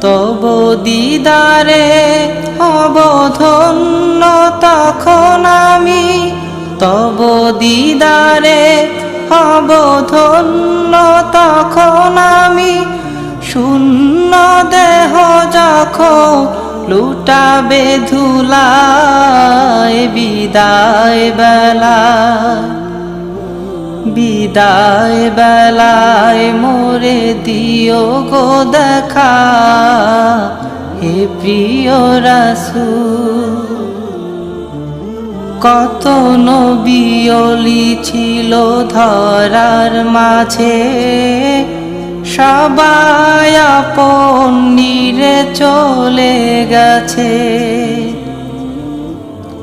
তব দিদারে অবধন্য তখন আমি। তব দিদারে অবধন্য তখন আমি। শূন্য দেহ যখন লুটাবে ধুলায় বিদায় বেলা। বিদায় বেলায় মোরে দিও গো দেখা। হে প্রিয় রাসু কত নবিয়লি ছিল ধরার মাঝে। সবাই আপন নিরে চলে গেছে।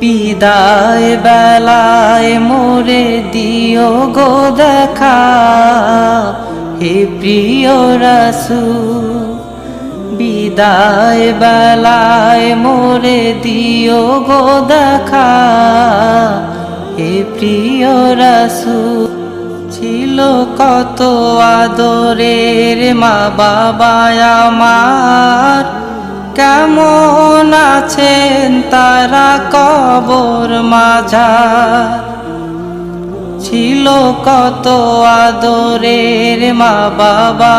বিদায় বেলায় মোরে দিও গো দেখা। হে প্রিয় রাসূল, বিদায় বেলায় মোরে দিও গো দেখা। হে প্রিয় রাসূল, ছিল কত আদরের মা বাবা আমার। কেমন আছেন তারা কবর মাঝার? ছিল কত আদরের মা বাবা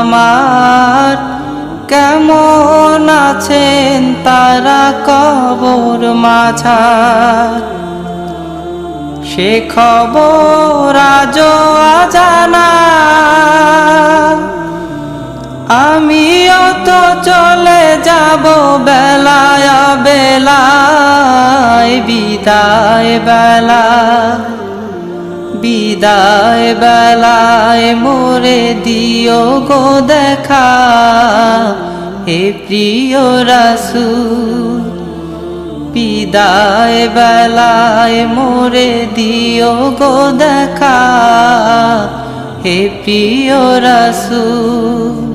আমার। কেমন আছেন তারা কবর মাঝার? সে খবর আজ জানা তো চলে যাব বেলায় বেলায়, বিদায় বেলা। বিদায় বেলায় মোরে দিও গো দেখা, হে প্রিয় রাসূল। বিদায় বেলায় মোরে দিও গো দেখা, হে প্রিয় রাসূল।